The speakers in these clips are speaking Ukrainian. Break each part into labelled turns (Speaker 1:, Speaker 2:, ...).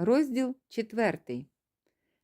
Speaker 1: Розділ четвертий.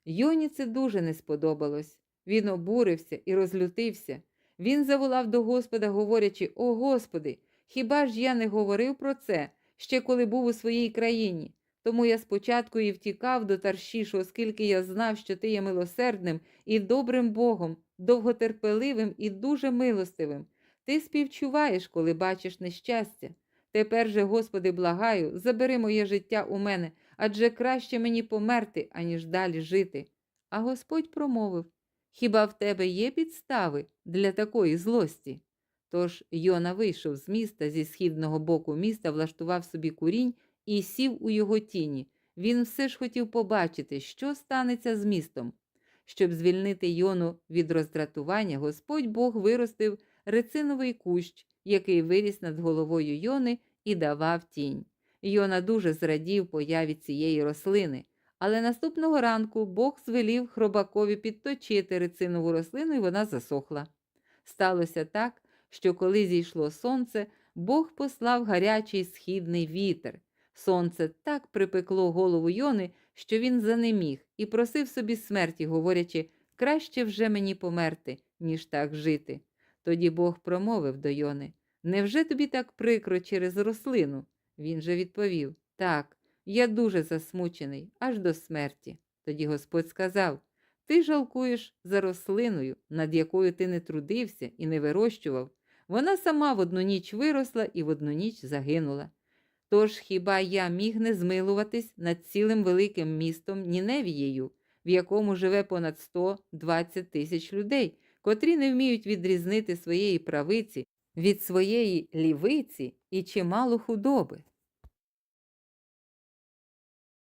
Speaker 1: Йоні це дуже не сподобалось. Він обурився і розлютився. Він заволав до Господа, говорячи: О Господи, хіба ж я не говорив про це ще коли був у своїй країні? Тому я спочатку і втікав до Таршішу, оскільки я знав, що ти є милосердним і добрим Богом, довготерпеливим і дуже милостивим. Ти співчуваєш, коли бачиш нещастя. Тепер же, Господи, благаю, забери моє життя у мене, адже краще мені померти, аніж далі жити. А Господь промовив Хіба в тебе є підстави для такої злості? Тож Йона вийшов з міста зі східного боку міста, влаштував собі курінь і сів у його тіні. Він все ж хотів побачити, що станеться з містом. Щоб звільнити Йону від роздратування, Господь Бог виростив рециновий кущ, який виріс над головою Йони і давав тінь. Йона дуже зрадів появі цієї рослини. Але наступного ранку Бог звелів хробакові підточити рецинову рослину, і вона засохла. Сталося так, що коли зійшло сонце, Бог послав гарячий східний вітер. Сонце так припекло голову Йони, що він занеміг і просив собі смерті, говорячи, краще вже мені померти, ніж так жити. Тоді Бог промовив до Йони Невже тобі так прикро через рослину? Він же відповів Так, я дуже засмучений, аж до смерті. Тоді Господь сказав Ти жалкуєш за рослиною, над якою ти не трудився і не вирощував. Вона сама в одну ніч виросла і в одну ніч загинула. Тож хіба я міг не змилуватись над цілим великим містом Ніневією, в якому живе понад 120 тисяч людей, котрі не вміють відрізнити своєї правиці від своєї лівиці і чимало худоби.